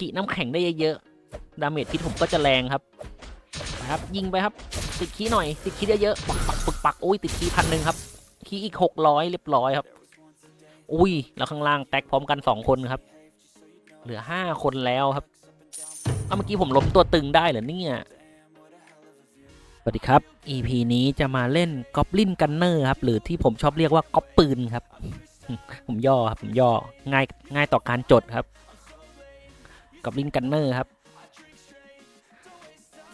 ขีน้ำแข็งได้เยอะๆ ดาเมจพิษผมก็จะแรงครับไปครับยิงไปครับ ติดขีหน่อย ติดขีเยอะๆปักปักปึกปักอุ้ยติดขีพันหนึ่งครับขีอีกหกร้อยเรียบร้อยครับ อุ้ยแล้วข้างล่างแตกพร้อมกันสองคนครับ เหลือห้าคนแล้วครับเอามื่อกี้ผมล้มตัวตึงได้เหรอเนี่ยสวัสดีครับ EP นี้จะมาเล่น Goblin Gunner ครับ หรือที่ผมชอบเรียกว่าก๊อปปืนครับ ผมย่อครับ ผมย่อง่ายง่ายต่อการจดครับ Goblin Gunner ครับ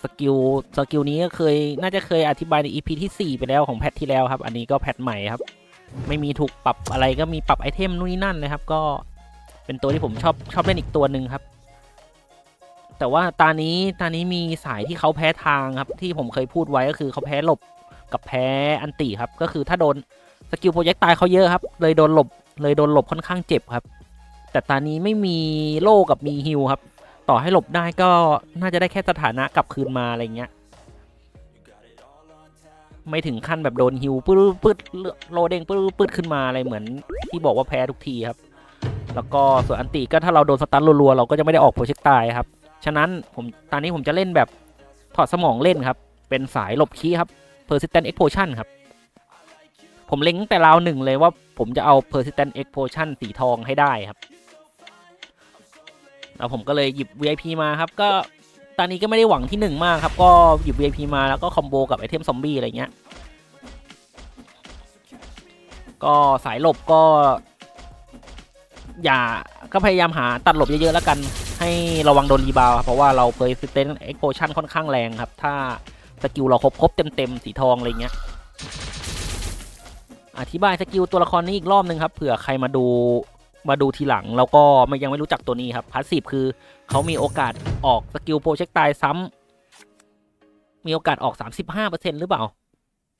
สกิลสกิลนี้ก็เคยน่าจะเคยอธิบายใน EP ที่ 4 ไปแล้วของแพทที่แล้วครับ อันนี้ก็แพทใหม่ครับ ไม่มีถูกปรับอะไรก็มีปรับไอเทมนู่นนนั่นนะครับ ก็เป็นตัวที่ผมชอบชอบเล่นอีกตัวหนึ่งครับ แต่ว่าตานี้ตานี้มีสายที่เขาแพ้ทางครับ ที่ผมเคยพูดไว้ก็คือเขาแพ้หลบกับแพ้อันติครับ ก็คือถ้าโดนสกิลโปรเจกต์ตายเขาเยอะครับ เลยโดนหลบเลยโดนหลบค่อนข้างเจ็บครับ แต่ตานี้ไม่มีโล่กับมีฮิลครับ ต่อให้หลบได้ก็น่าจะได้แค่สถานะกลับคืนมาอะไรเงี้ย ไม่ถึงขั้นแบบโดนฮิวปื้ดปื้ดโลเด้งปื้ดปื้ดขึ้นมาอะไรเหมือน ที่บอกว่าแพ้ทุกทีครับ แล้วก็ส่วนอันติก็ถ้าเราโดนสตันรัวๆเราก็จะไม่ได้ออกโปรเจกต์ตายครับ ฉะนั้นผมตอนนี้ผมจะเล่นแบบถอดสมองเล่นครับ เป็นสายหลบคีย์ครับ persistent explosion ครับ ผมเล็งตั้งแต่ราวหนึ่งเลยว่าผมจะเอา persistent explosion สีทองให้ได้ครับ แล้วผมก็เลยหยิบ VIP มาครับ ก็ตอนนี้ก็ไม่ได้หวังที่หนึ่งมากครับ ก็หยิบ VIP มาแล้วก็คอมโบกับไอเทมซอมบี้อะไรเงี้ย ก็สายหลบก็ อย่าก็พยายามหาตัดหลบเยอะๆแล้วกัน ให้ระวังโดนรีบาวครับเพราะว่าเราเคยสเตนเอ็กโพชันค่อนข้างแรงครับ ถ้าสกิลเราครบครบเต็มๆสีทองอะไรเงี้ยอธิบายสกิลตัวละครนี้อีกรอบนึงครับเผื่อใครมาดู มาดูทีหลัง แล้วก็ไม่ยังไม่รู้จักตัวนี้ครับพาสซีฟคือเขามีโอกาสออกสกิลโปรเจกต์ตายซ้ำมีโอกาสออก 35%หรือเปล่า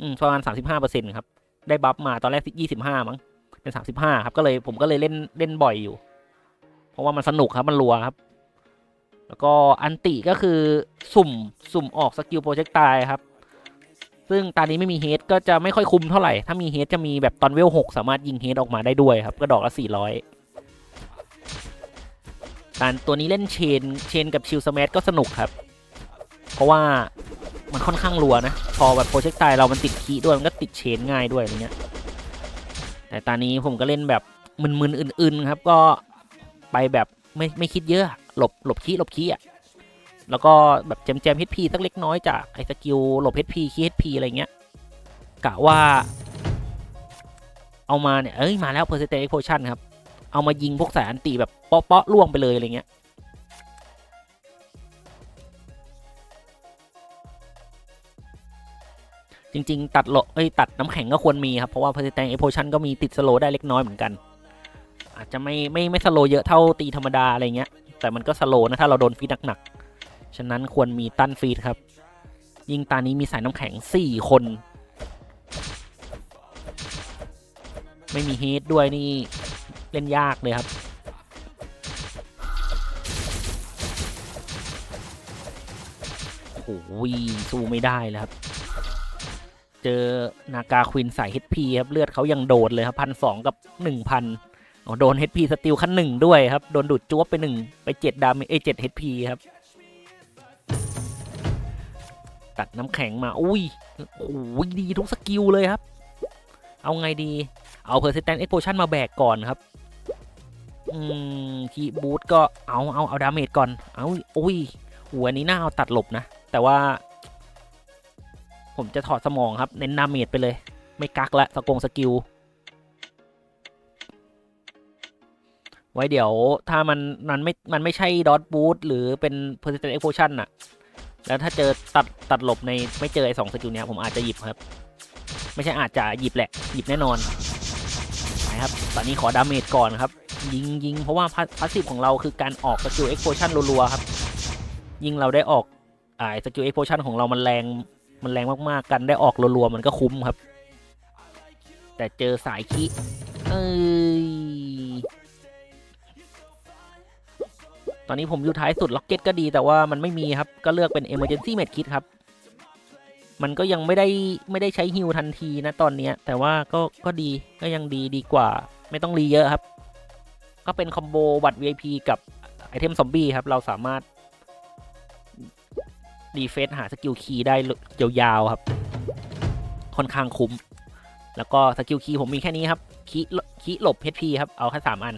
อืมประมาณ 35%ครับได้บัฟมาตอนแรก25 มั้งเป็น 35 ครับ ก็เลยผมก็เลยเล่นเล่นบ่อยอยู่ เพราะว่ามันสนุกครับมันรัวครับ แล้วก็อันติก็คือสุ่มสุ่มออกสกิลโปรเจกต์ตายครับซึ่งตอนนี้ไม่มีเฮดก็จะไม่ค่อยคุ้มเท่าไหร่ ถ้ามีเฮดจะมีแบบตอนเวล6สามารถยิงเฮดออกมาได้ด้วยครับ ก็ดอกละ400 การตัวนี้เล่นเชนเชนกับชิลสมัก็สนุกครับ เพราะว่ามันค่อนข้างรัวนะ พอแบบโปรเจกต์ตายเรามันติดคีด้วย มันก็ติดเชนง่ายด้วยอะไรเงี้ย แต่ตอนนี้ผมก็เล่นแบบมึนๆอื่นๆครับ ก็ไปแบบไม่ไม่คิดเยอะ หลบหลบคีหลบคีย์อะ แล้วก็แบบแจมแจม HP สักเล็กน้อยจากไอ้สกิลหลบ HP คีย์ HP อะไรเงี้ย กะว่า เอามาเนี่ย เอ้ย มาแล้ว Persistent Explosion ครับ เอามายิงพวกสายอันตีแบบเปาะๆล่วงไปเลยอะไรเงี้ยจริง ๆ ตัดโลเอ้ยตัดน้ำแข็งก็ควรมีครับ เพราะว่า Persistent Explosion ก็มีติดสโลได้เล็กน้อยเหมือนกัน อาจจะไม่ไม่ไม่สโลเยอะเท่าตีธรรมดาอะไรเงี้ย แต่มันก็สโลนะถ้าเราโดนฟีดหนักๆ ฉะนั้นควรมีตั้นฟีดครับ ยิงตานี้มีสายน้ำแข็ง 4 คน ไม่มีเฮดด้วยนี่ เล่นยากเลยครับโอ้โหสู้ไม่ได้เลยครับ เจอนากาควินใส่ HP ครับ เลือดเขายังโดดเลยครับพันสองกับหนึ่งพันโดน HP สติลขั้นหนึ่งด้วยครับ โดนดูดจ้วบไปหนึ่งไปเจ็ดดามเอเจ็ด HP ครับ ตัดน้ำแข็งมา อุ้ยโอ้ยดีทุกสกิลเลยครับ เอาไงดี เอา Persistent Explosion มาแบกก่อนครับ อืมคีบูทก็เอาเอาเอาดาเมจก่อน เอาอุ้ยหัวนี้น่าเอาตัดหลบนะ แต่ว่า ผมจะถอดสมองครับ เน้นดาเมจไปเลย ไม่กักละสกงสกิล ไว้เดี๋ยวถ้ามันมันไม่ มันไม่ใช่ดอทบูทหรือเป็น persistent explosion อะแล้วถ้าเจอตัดตัดหลบในไม่เจอไอ้สองสกิลเนี้ยผมอาจจะหยิบครับ ไม่ใช่อาจจะหยิบแหละ หยิบแน่นอนนะครับ ตอนนี้ขอดาเมจก่อนครับ ยิงยิงเพราะว่าพาสซีฟของเราคือการออกสกิล explosion รัวๆครับ ยิงเราได้ออกอ่าสกิล explosion ของเรามันแรงมันแรงมากๆกันได้ออกรัวๆมันก็คุ้มครับ แต่เจอสายคิเอ้ยตอนนี้ผมอยู่ท้ายสุดล็อกเก็ตก็ดีแต่ว่ามันไม่มีครับ ก็เลือกเป็น emergency med kit ครับ มันก็ยังไม่ได้ไม่ได้ใช้ฮิวทันทีนะตอนนี้ แต่ว่าก็ก็ดีก็ยังดีดีกว่า ไม่ต้องรีเยอะครับ ก็เป็นคอมโบบัตร VIP กับไอเทมซอมบี้ครับ เราสามารถ ดีเฟสหาสกิลคีย์ได้ยาวๆครับ ค่อนข้างคุ้ม แล้วก็สกิลคีย์ผมมีแค่นี้ครับคีย์คีหลบ HP ครับ เอาแค่สามอัน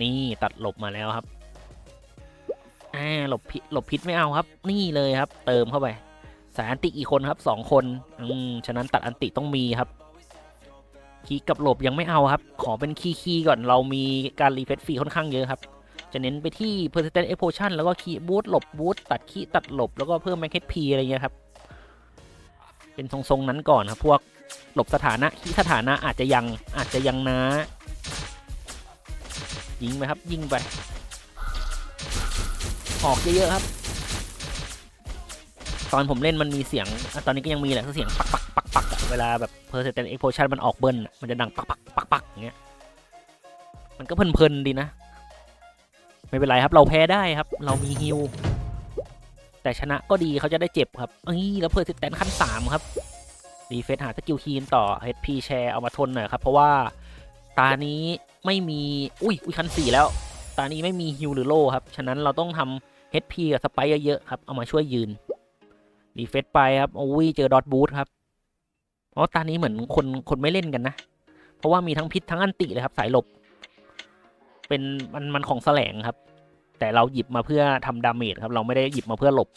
นี่ตัดหลบมาแล้วครับอ่าหลบพิษหลบพิษไม่เอาครับ นี่เลยครับ เติมเข้าไป สายอันติอีกคนครับสองคน อืมฉะนั้นตัดอันติต้องมีครับ คีกับหลบยังไม่เอาครับ ขอเป็นคีคีก่อนเรามีการรีเฟซฟรีค่อนข้างเยอะครับ จะเน้นไปที่ persistent explosion แล้วก็คีบูทหลบบูทตัดคีตัดหลบ แล้วก็เพิ่ม max HP อะไรเงี้ยครับ เป็นทรงๆนั้นก่อนครับ พวกหลบสถานะคีสถานะอาจจะยังอาจจะยังนะยิงไปครับ ยิงไป ออกเยอะๆครับ ตอนผมเล่นมันมีเสียง ตอนนี้ก็ยังมีแหละเสียงปักปัก เวลาแบบ persistent explosion มันออกเบิ้ลมันจะดังปักปักปักปักอย่างเงี้ยมันก็เพลินๆดีนะ ไม่เป็นไรครับ เราแพ้ได้ครับ เรามีฮิวแต่ชนะก็ดีเขาจะได้เจ็บครับเอ้ยแล้ว persistent ขั้นสามครับดีเฟสหาสกิลคีนต่อ HP แชร์เอามาทนหน่อยครับ เพราะว่าตานี้ไม่มี อุ้ยอุ้ยขั้นสี่แล้ว ตานี้ไม่มีฮิวหรือโลครับ ฉะนั้นเราต้องทำ HP กับสไปเยอะๆครับ เอามาช่วยยืนดีเฟสไปครับโอ้ยเจอดอทบูทครับ เพราะตานี้เหมือนคนคนไม่เล่นกันนะ เพราะว่ามีทั้งพิษทั้งอันติเลยครับ สายหลบ เป็นมันมันของแสลงครับ แต่เราหยิบมาเพื่อทำดาเมจครับ เราไม่ได้หยิบมาเพื่อหลบ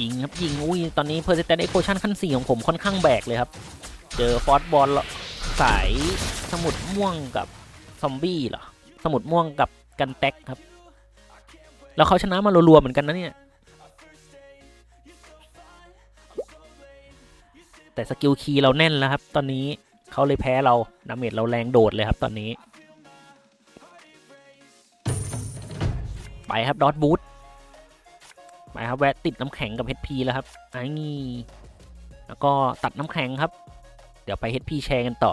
ยิงครับยิงอุ้ยตอนนี้ Persistent Explosion ขั้นสี่ของผมค่อนข้างแบกเลยครับ เจอฟอสบอลสายสมุดม่วงกับซอมบี้เหรอ สมุดม่วงกับกันแต็กครับ แล้วเขาชนะมารัวๆเหมือนกันนะเนี่ย แต่สกิลคีย์เราแน่นแล้วครับ ตอนนี้เขาเลยแพ้เราดาเมจเราแรงโดดเลยครับตอนนี้ ไปครับดอทบูทไปครับแวะติดน้ำแข็งกับ HP แล้วครับไอ้นี่แล้วก็ตัดน้ำแข็งครับ เดี๋ยวไป HP แชร์กันต่อ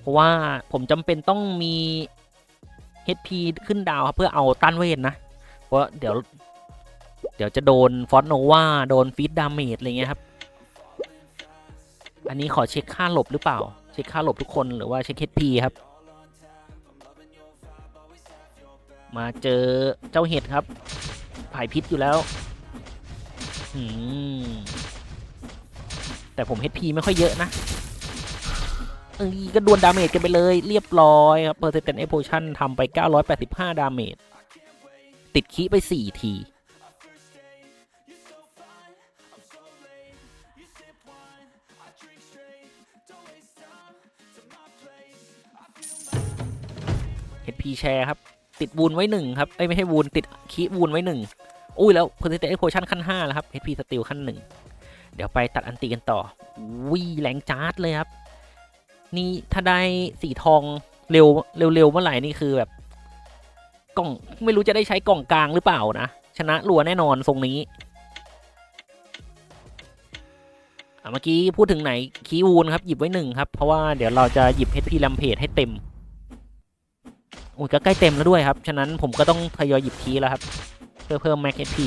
เพราะว่าผมจำเป็นต้องมี HP ขึ้นดาวครับเพื่อเอาต้านเวทนะ เพราะเดี๋ยว เดี๋ยวจะโดนฟอสโนวาโดนฟีดดาเมจอะไรเงี้ยครับ อันนี้ขอเช็คค่าหลบหรือเปล่า เช็คค่าหลบทุกคนหรือว่าเช็ค HP ครับ มาเจอเจ้าเห็ดครับผายพิษอยู่แล้วอืมแต่ผม HP ไม่ค่อยเยอะนะเอ้ก็ดวลดาเมจกันไปเลยเรียบร้อยครับ Persistent Explosion ทำไป 985 ดาเมจ ติดคีไป 4 ที HP แชร์ครับ ติดวูนไว้หนึ่งครับ เอ้ย ไม่ใช่วูนติดคีวูนไว้หนึ่งอุ้ย แล้ว Persistent Explosion ขั้น 5 แล้วครับ HP Steel ขั้นหนึ่งเดี๋ยวไปตัดอันตีกันต่อวิแรงจาร์ดเลยครับ นี่ถ้าได้สีทองเร็วเร็วๆเมื่อไหร่นี่คือแบบกล่องไม่รู้จะได้ใช้กล่องกลางหรือเปล่านะ ชนะรัวแน่นอนทรงนี้อะเมื่อกี้พูดถึงไหนคีวูนครับ หยิบไว้หนึ่งครับ เพราะว่าเดี๋ยวเราจะหยิบ HP ลัมเพจให้เต็ม โอ้ก็ใกล้เต็มแล้วด้วยครับ ฉะนั้นผมก็ต้องทยอยหยิบคีแล้วครับ เพื่อเพิ่ม Max HP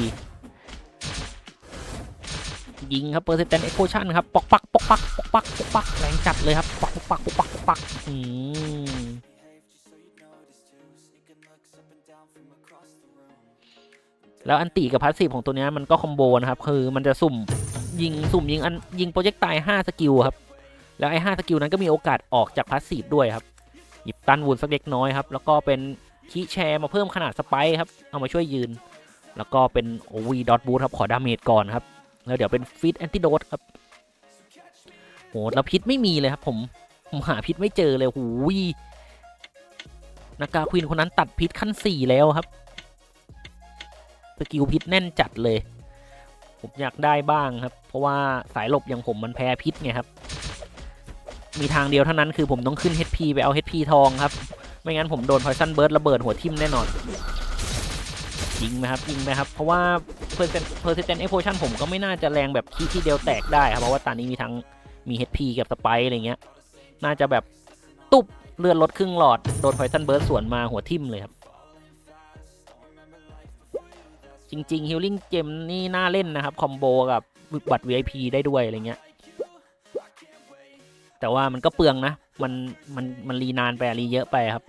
ยิงครับ Persistent Explosion ครับปอกปักปอกปักปอกปักปอกปักแรงจัดเลยครับปอกปักปอกปักปอกปักอืมแล้วอันตีกับพาสซีฟของตัวนี้มันก็คอมโบนะครับ คือมันจะสุ่มยิงสุ่มยิงอันยิงโปรเจกต์ตาย5สกิลครับ แล้วไอ้5สกิลนั้นก็มีโอกาสออกจากพาสซีฟด้วยครับ หยิบตันวูนสักเล็กน้อยครับ แล้วก็เป็นคีแชร์มาเพิ่มขนาดสไปค์ครับ เอามาช่วยยืน แล้วก็เป็นโอวีดอทบูทครับ ขอดาเมจก่อนครับ แล้วเดี๋ยวเป็นฟิตแอนติโดดครับโหแล้วพิษไม่มีเลยครับผม ผมหาพิษไม่เจอเลยหูยนากาควีนคนนั้นตัดพิษขั้นสี่แล้วครับสกิลพิษแน่นจัดเลย ผมอยากได้บ้างครับ เพราะว่าสายหลบอย่างผมมันแพ้พิษไงครับ มีทางเดียวเท่านั้นคือผมต้องขึ้น HP ไปเอา HP ทองครับ ไม่งั้นผมโดนพอยซันเบิร์ดระเบิดหัวทิ่มแน่นอน ยิงไหมครับยิงไหมครับ เพราะว่า Persistent Explosion ผมก็ไม่น่าจะแรงแบบที่ที่เดียวแตกได้ครับ เพราะว่าตอนนี้มีทั้งมี HP กับสไปอะไรเงี้ย น่าจะแบบตุบเลือดลดครึ่งหลอด โดนพอยซันเบิร์ดสวนมาหัวทิ่มเลยครับ จริงๆ Healing Gem นี่น่าเล่นนะครับ คอมโบกับบัตร VIP ได้ด้วยอะไรเงี้ย แต่ว่ามันก็เปลืองนะ มันมันมันรีนานไปรีเยอะไปครับ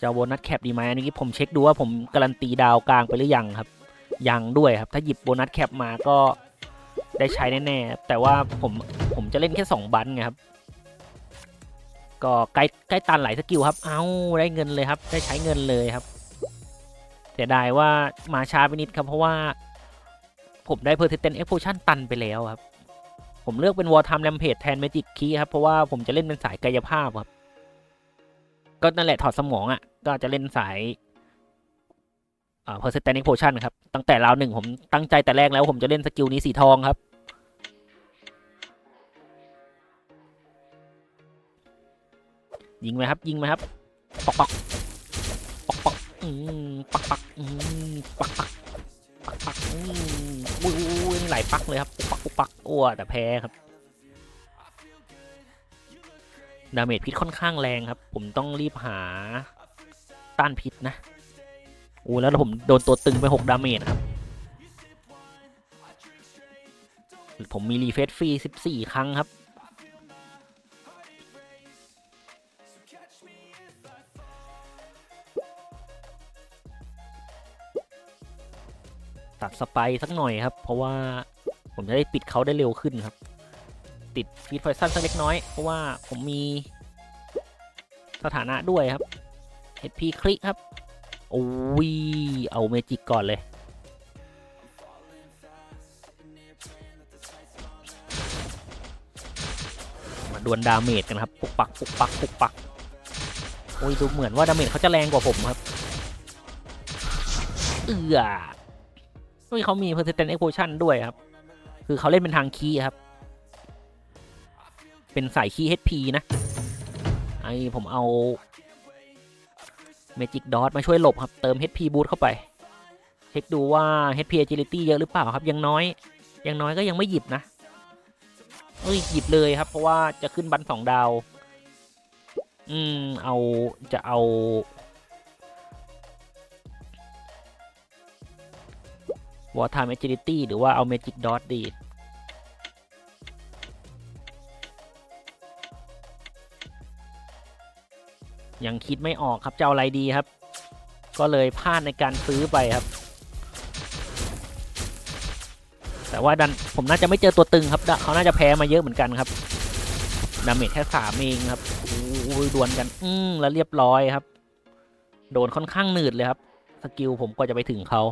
จะโบนัสแคปดีไหมอันนี้ผมเช็คดูว่าผมการันตีดาวกลางไปหรือยังครับ ยังด้วยครับ ถ้าหยิบโบนัสแคปมาก็ได้ใช้แน่ๆ แต่ว่าผมผมจะเล่นแค่ 2 บันไงครับ ก็ใกล้ใกล้ตันหลายสกิลครับ เอาได้เงินเลยครับ ได้ใช้เงินเลยครับ เสียดายว่ามาช้าไปนิดครับเพราะว่า ผมได้เพอร์เทนเอ็กโพชั่นตันไปแล้วครับ ผมเลือกเป็นวอร์ทามแรมเพจแทนเมจิกคีครับ เพราะว่าผมจะเล่นเป็นสายกายภาพครับ ก็นั่นแหละถอดสมองอะ่ะ ก็จะเล่นสายอ่า persistence potion ครับ ตั้งแต่ราวหนึ่งผมตั้งใจแต่แรกแล้วผมจะเล่นสกิลนี้สีทองครับ ยิงไหมครับ ยิงไหมครับ ปักปักปักปักอืมปักปักอืมปักปักายปักเลยครับปักปักอ้วแต่แพ้ครับดาเมจพิษค่อนข้างแรงครับ ผมต้องรีบหาต้านพิษนะโอ้แล้วผมโดนตัวตึงไปหกดาเมจครับ ผมมีรีเฟซฟรีสิบสี่ครั้งครับ สไปสักหน่อยครับ เพราะว่าผมจะได้ปิดเขาได้เร็วขึ้นครับ ติดฟีดไฟสั้นสักเล็กน้อย เพราะว่าผมมีสถานะด้วยครับ HP คลิกครับ โอ้ย เอาเมจิกก่อนเลย มาดวลดาเมจกันครับ ปุกปัก ปุกปัก ปุกปัก โอ้ย ดูเหมือนว่าดาเมจเขาจะแรงกว่าผมครับ เอือ เฮ้ยเขามี persistent explosion ด้วยครับ คือเขาเล่นเป็นทางคีย์ครับ เป็นสายคีย์ HP นะไอผมเอา Magic Dot มาช่วยหลบครับ เติม HP Boost เข้าไป เช็คดูว่า HP Agility เยอะหรือเปล่าครับ ยังน้อย ยังน้อยก็ยังไม่หยิบนะเอ้ยหยิบเลยครับ เพราะว่าจะขึ้นบันสองดาว อืม เอาจะเอา War Time Agility หรือว่าเอา Magic Dot ดี ยังคิดไม่ออกครับ จะเอาอะไรดีครับ ก็เลยพลาดในการซื้อไปครับ แต่ว่าดันผมน่าจะไม่เจอตัวตึงครับ เขาน่าจะแพ้มาเยอะเหมือนกันครับดาเมจแค่สามเองครับโอ้ยดวลกัน อืมแล้วเรียบร้อยครับ โดนค่อนข้างหนืดเลยครับ สกิลผมก็จะไปถึงเขา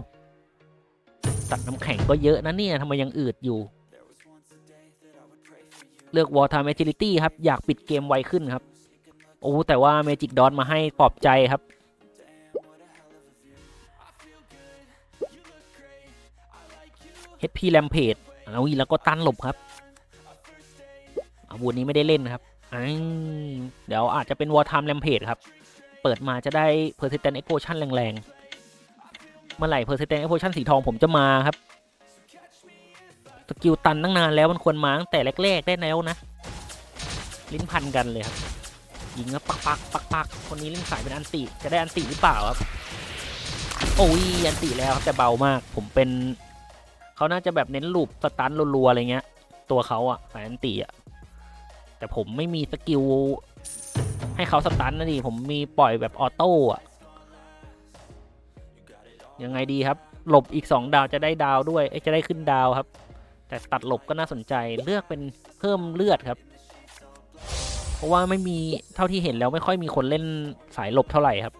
ตัดน้ำแข็งก็เยอะนะเนี่ยทำไมยังอืดอยู่ เลือก War Time Agility ครับ อยากปิดเกมไวขึ้นครับ โอ้แต่ว่า Magic Dot มาให้ปลอบใจครับ HP Rampage เอาอีแล้วก็ตันหลบครับ อาวุธนี้ไม่ได้เล่นครับเดี๋ยวอาจจะเป็น War Time Rampage ครับ เปิดมาจะได้ Persistent Explosion แรงๆ เมื่อไหร่ Persistent Explosion สีทองผมจะมาครับสกิลตันตั้งนานแล้วมันควรมาตั้งแต่แรกๆได้แล้วนะ ลิ้นพันกันเลยครับยิงแล้วปักปักปักปักคนนี้เล่นสายเป็นอันติจะได้อันติหรือเปล่าครับ โอ้ยอันติแล้วครับแต่เบามาก ผมเป็นเขาน่าจะแบบเน้นลูปสตันรัวๆอะไรเงี้ย ตัวเขาอะสายอันติอะแต่ผมไม่มีสกิลให้เขาสตันนะดิผมมีปล่อยแบบออโต้อะ ยังไงดีครับ หลบอีกสองดาวจะได้ดาวด้วยจะได้ขึ้นดาวครับ แต่ตัดหลบก็น่าสนใจเลือกเป็นเพิ่มเลือดครับ เพราะว่าไม่มีเท่าที่เห็นแล้วไม่ค่อยมีคนเล่นสายหลบเท่าไหร่ครับ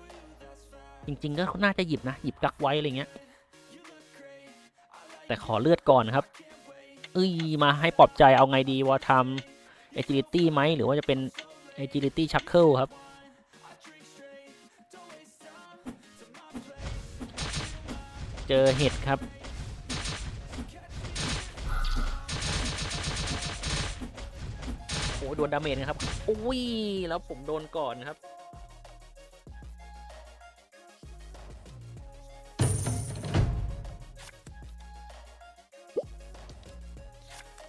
จริง ๆ ก็น่าจะหยิบนะ หยิบกักไว้อะไรเงี้ย แต่ขอเลือดก่อนครับเอ้ยมาให้ปลอบใจเอาไงดีว่าทำ agility ไหมหรือว่าจะเป็น agility shackle ครับ เจอเห็ดครับ โอ้โดนดาเมจนะครับ อุ้ย แล้วผมโดนก่อนครับ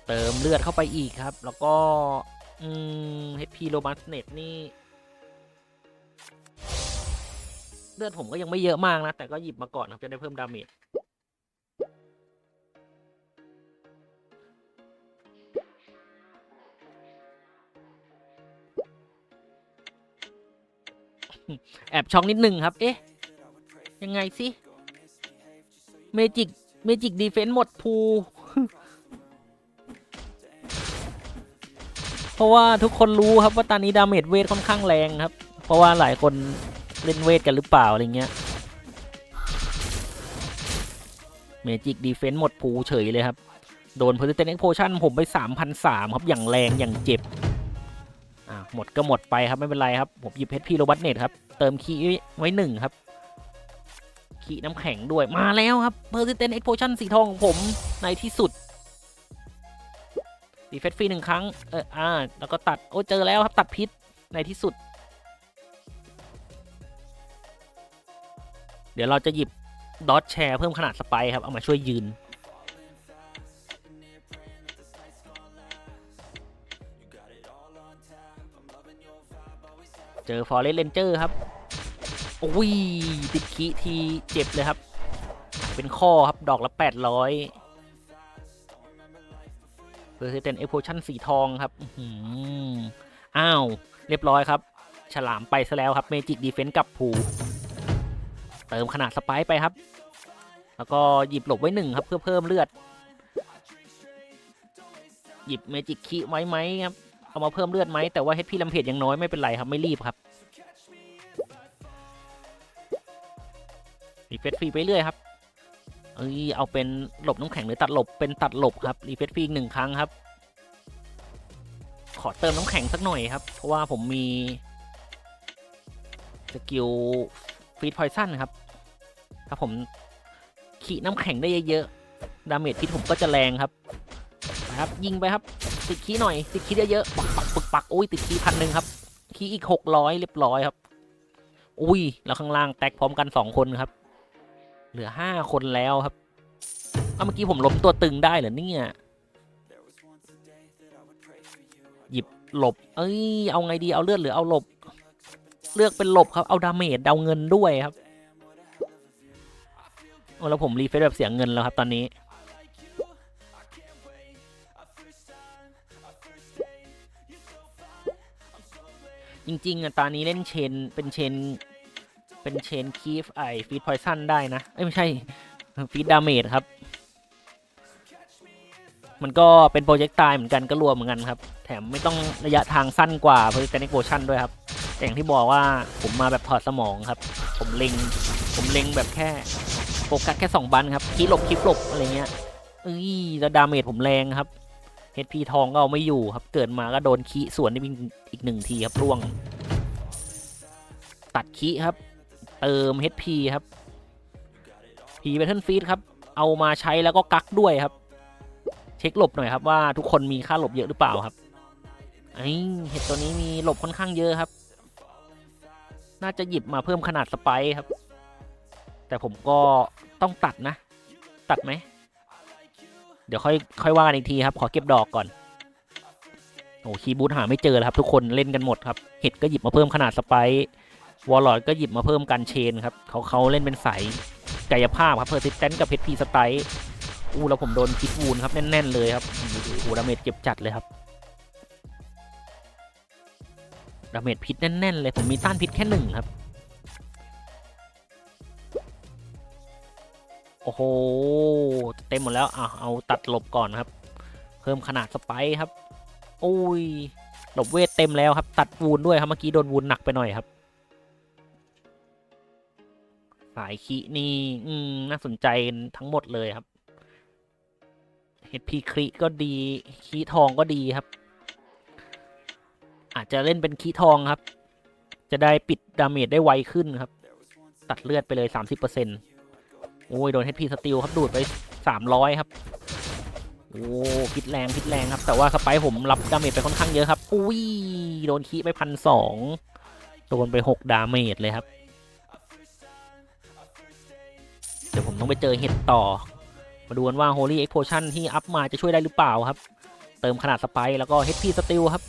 เติมเลือดเข้าไปอีกครับ แล้วก็ อืม HP Robust Net นี่ เลือดผมก็ยังไม่เยอะมากนะ แต่ก็หยิบมาก่อนครับจะได้เพิ่มดาเมจแอบช็อกนิดนึงครับ เอ๊ะ ยังไงสิ เมจิก เมจิกดีเฟนส์หมดพูเพราะว่าทุกคนรู้ครับว่าตอนนี้ดาเมจเวทค่อนข้างแรงครับ เพราะว่าหลายคน เล่นเวทกันหรือเปล่า อะไรเงี้ยเมจิกดีเฟนส์หมดพูเฉยเลยครับ โดน Persistent Explosion ผมไป 3,003ครับ อย่างแรงอย่างเจ็บ อ่าหมดก็หมดไปครับ ไม่เป็นไรครับ ผมหยิบเพชรพีโรบัตเน็ตครับ เติมคีไว้หนึ่งครับ คีน้ำแข็งด้วยมาแล้วครับ Persistent Explosion สีทองของผมในที่สุดดีเฟสฟรีหนึ่งครั้งเอออ่าแล้วก็ตัดโอ้เจอแล้วครับตัดพิษในที่สุด ดี๋ยวเราจะหยิบดอทแชร์เพิ่มขนาดสไปร์ครับ เอามาช่วยยืน เจอฟอร์เรสเลนเจอร์ครับโอ้ยติดคีทีเจ็บเลยครับ เป็นข้อครับดอกละแปดร้อยเ e อร์เซเทนเอโพชั่นสีทองครับอื้มอ้าว เรียบร้อยครับ ฉลามไปซะแล้วครับเมจิกดีเฟน s ์กับผู เติมขนาดสไปร์ไปครับ แล้วก็หยิบหลบไว้หนึ่งครับเพื่อเพิ่มเลือด หยิบเมจิกคีไว้ไหมครับ เอามาเพิ่มเลือดไหมแต่ว่าเฮดพี่ลัมเพจยังน้อยไม่เป็นไรครับไม่รีบครับรีเฟซฟรีไปเรื่อยครับ เอ้ยเอาเป็นหลบน้ำแข็งหรือตัดหลบเป็นตัดหลบครับรีเฟซฟรีอีกหนึ่งครั้งครับ ขอเติมน้ำแข็งสักหน่อยครับ เพราะว่าผมมีสกิล ฟีดพอยซันครับ ถ้าผมขี่น้ำแข็งได้เยอะๆ ดาเมจพิษผมก็จะแรงครับไปครับยิงไปครับ ติดคีหน่อย ติดคีเยอะๆปักปักปักปักโอ้ยติดคีพันหนึ่งครับคีอีกหกร้อยเรียบร้อยครับ อุ้ยแล้วข้างล่างแตกพร้อมกันสองคนครับ เหลือห้าคนแล้วครับเอาเมื่อกี้ผมล้มตัวตึงได้เหรอเนี่ยหยิบหลบ เอ้ย เอาไงดี เอาเลือดหรือเอาหลบ เลือกเป็นหลบครับ เอาดาเมจเอาเงินด้วยครับ โอ้แล้วผมรีเฟซแบบเสียเงินแล้วครับตอนนี้ จริงๆอะตอนนี้เล่นเชน เป็นเชน เป็นเชนคีฟไอฟีดพอยซันได้นะ เอ้ย ไม่ใช่ฟีดดาเมจครับ มันก็เป็นโปรเจกต์ตายเหมือนกันก็รวมเหมือนกันครับ แถมไม่ต้องระยะทางสั้นกว่าเพอร์เซนต์โ o ชั่นด้วยครับ แต่อย่างที่บอกว่าผมมาแบบถอดสมองครับ ผมเล็ง ผมเล็งแบบแค่โฟกัสแค่2บันครับคีหลบคีหลบอะไรเงี้ยเอ้ยแล้วดาเมจผมแรงครับ HP ทองก็เอาไม่อยู่ครับ เกิดมาก็โดนคีสวนได้อีกหนึ่งทีครับร่วง ตัดคีครับ เติม HP ครับ P Battle Feed ครับ เอามาใช้แล้วก็กักด้วยครับ เช็คหลบหน่อยครับว่าทุกคนมีค่าหลบเยอะหรือเปล่าครับไอเห็ดตัวนี้มีหลบค่อนข้างเยอะครับ น่าจะหยิบมาเพิ่มขนาดสไปครับ แต่ผมก็ต้องตัดนะ ตัดไหม เดี๋ยวค่อยค่อยว่ากันอีกทีครับ ขอเก็บดอกก่อน โอ้คีย์บูทหาไม่เจอแล้วครับ ทุกคนเล่นกันหมดครับ เห็ดก็หยิบมาเพิ่มขนาดสไปวอลลอดก็หยิบมาเพิ่มกันเชนครับเขาเขาเล่นเป็นสายกายภาพครับเพอร์ซิสแตนกับเพชรพีสไตล์อู้แล้วผมโดนพิษวูนครับแน่น ๆ เลยครับโอ้โหดาเมจเจ็บจัดเลยครับ ดาเมจพิษแน่นๆเลย ผมมีต้านพิษแค่หนึ่งครับ โอ้โห เต็มหมดแล้วอะเอาตัดหลบก่อนครับ เพิ่มขนาดสไปครับ โอ้ย หลบเวทเต็มแล้วครับ ตัดวูนด้วยครับ เมื่อกี้โดนวูนหนักไปหน่อยครับสายคีนี่อืมน่าสนใจทั้งหมดเลยครับเฮดพีครีก็ดีคีทองก็ดีครับ อาจจะเล่นเป็นคีทองครับ จะได้ปิดดาเมจได้ไวขึ้นครับ ตัดเลือดไปเลย 30%โอ้ย โดนเฮดพีสติลครับ ดูดไป 300 ครับ โอ้พิษแรงพิษแรงครับ แต่ว่าสไปผมรับดาเมจไปค่อนข้างเยอะครับ อุ้ย โดนคีไปพันสองโดนไป 6 ดาเมจเลยครับ เดี๋ยวผมต้องไปเจอเห็ดต่อ มาดูกันว่า Holy Explosion ที่อัพมาจะช่วยได้หรือเปล่าครับ เติมขนาดสไปแล้วก็ HP Steel ครับ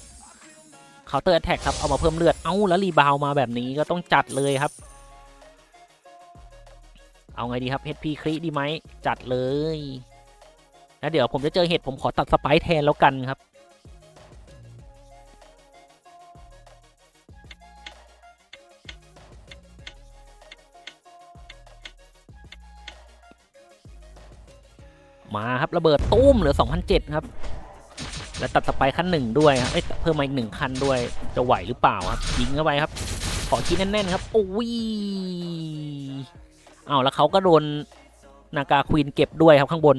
เคาน์เตอร์แแทกครับ เอามาเพิ่มเลือด เอ้า แล้วรีบาวมาแบบนี้ก็ต้องจัดเลยครับ เอาไงดีครับเฮดพีคริดีไหม จัดเลย แล้วเดี๋ยวผมจะเจอเห็ดผมขอตัดสไปแทนแล้วกันครับ มาครับระเบิดตุ้มเหลือ 2,007ครับ และตัดสไปขั้นหนึ่งด้วยครับเอ้ยเพิ่มมาอีกหนึ่งคันด้วย จะไหวหรือเปล่าครับยิงเข้าไปครับ ขอคิดแน่นๆครับ โอ้ยอ้าวแล้วเขาก็โดนนากาควีนเก็บด้วยครับข้างบน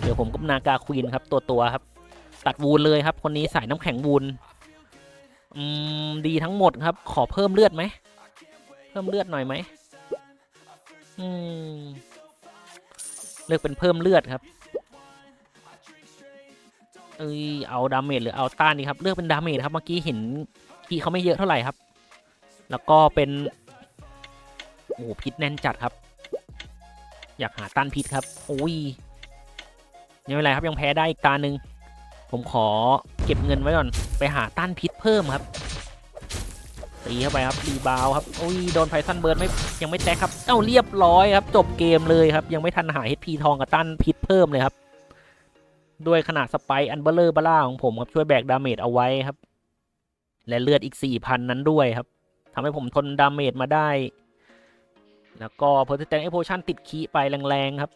เดี๋ยวผมกับนากาควีนครับ ตัวตัวครับ ตัดวูนเลยครับ คนนี้สายน้ำแข็งวูนอืมดีทั้งหมดครับ ขอเพิ่มเลือดไหมเพิ่มเลือดหน่อยไหมอืมเลือกเป็นเพิ่มเลือดครับ เอ้ยเอาดาเมจหรือเอาต้านดีครับ เลือกเป็นดาเมจครับเมื่อกี้เห็นคีย์เขาไม่เยอะเท่าไหร่ครับ แล้วก็เป็นโอ้หพิษแน่นจัดครับ อยากหาต้านพิษครับโอ้ยไม่เป็นไรครับยังแพ้ได้อีกตาหนึ่งผมขอเก็บเงินไว้ก่อนไปหาต้านพิษเพิ่มครับตีเข้าไปครับรีบาวครับโอ้ยโดนไพซันเบิร์ดไม่ยังไม่แตกครับเอ้าเรียบร้อยครับ จบเกมเลยครับ ยังไม่ทันหา HP ทองกับต้านพิษเพิ่มเลยครับ ด้วยขนาดสไปร์อันเบลเลอร์บล่าของผมครับช่วยแบกดาเมจเอาไว้ครับ และเลือดอีก 4,000 นั้นด้วยครับทำให้ผมทนดาเมจมาได้ แล้วก็ Persistent Explosion ติดคีไปแรงๆครับ